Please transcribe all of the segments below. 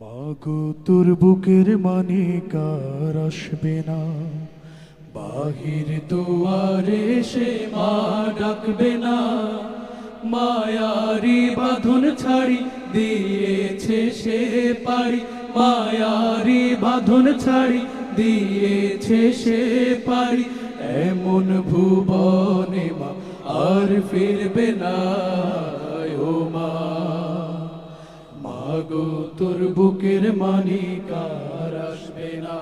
মাগো তোর বুকের মানে কার আসবে না? বাহির দুয়ারে সে মা ডাকবে না। মায়ারি বাঁধন ছাড়ি, দিয়েছে সে পারি মায়ারি বাঁধন ছাড়ি, দিয়েছে সে পারি এমন ভুবনে মা আর ফিরবে না। মাগো তোর বুকের মানিকার আসবে না।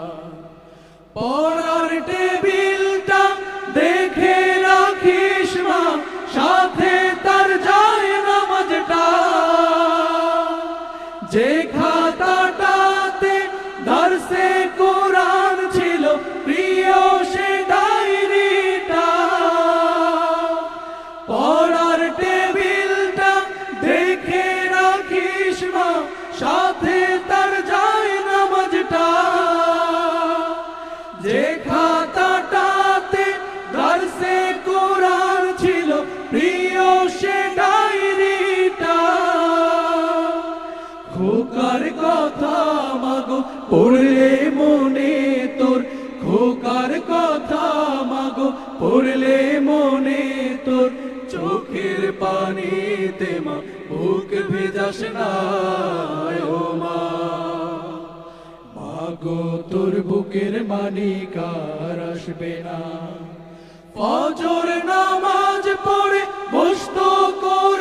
পড়লে মনে তোর খোকার কথা মাগো, পড়লে মনে তোর চোখের পানিতে মা, বুক ভেজাস না ও মাগো, তোর বুকের মানিকার আসবে না। ফজর নামাজ পড়ে বসতো কোরআন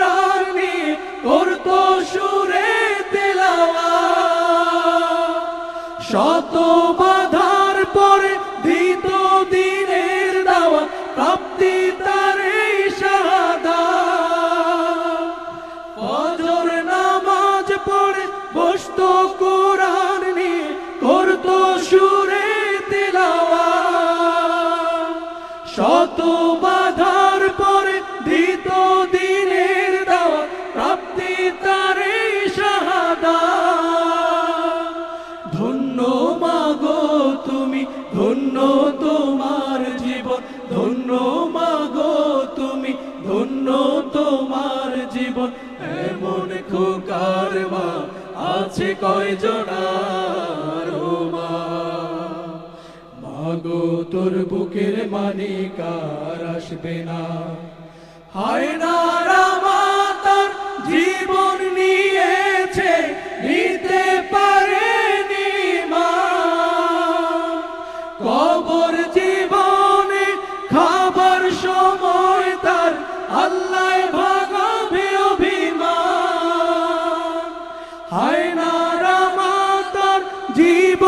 শত বাধার পরে দিত দিনের দাওয়া, প্রাপ্তি তার এই শাহাদা ফজর নামাজ পড়ে বসতো কোরআন নিয়ে, করতো সুরে তেলাওয়া শত ধন্য মাগো তুমি, ধন্য তোমার জীবন। এমন খোকার মা, আছে কয়জনার মা? মাগো, তোর বুকের মানিকার আসবে না। হায় না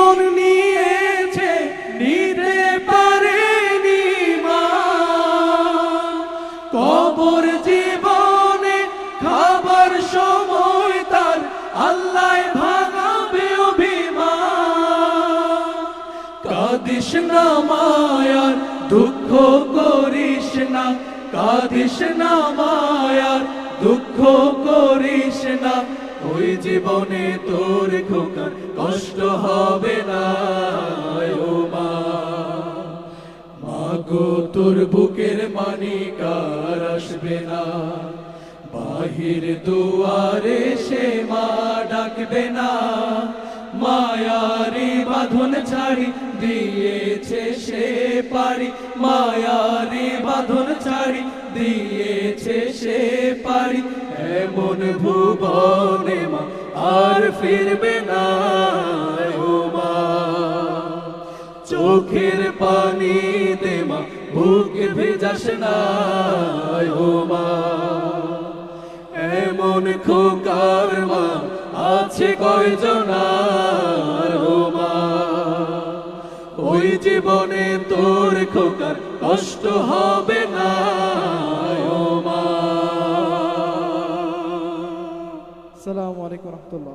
জীবন নিয়েছে, নিতে পারেনি মা। কবর জীবনে খাবার সময় তার আল্লাহ ভাগাবে অভিমান। কাদিস না মায়ার, দুঃখ করিস না। কাদিস না মায়ার, দুঃখ করিস না। ওই জীবনে তোর খোকার কষ্ট হবে না, ও মা। মাগো, তোর বুকের মানিকার আসবে না। বাহির দুয়ারে সে মা ডাকবে না। মায়ারি বাঁধন ছাড়ি দিয়েছে সে পারি মায়ারি বাঁধন ছাড়ি দিয়েছে সে পারি এমন আর ফিরবে না চোখের পানি দে মা ভেজাস না এমন খোকার মা আছে মা ওই জীবনে তোর খোকার কষ্ট হবে না আসসালামু আলাইকুম রহমতুল্লাহ।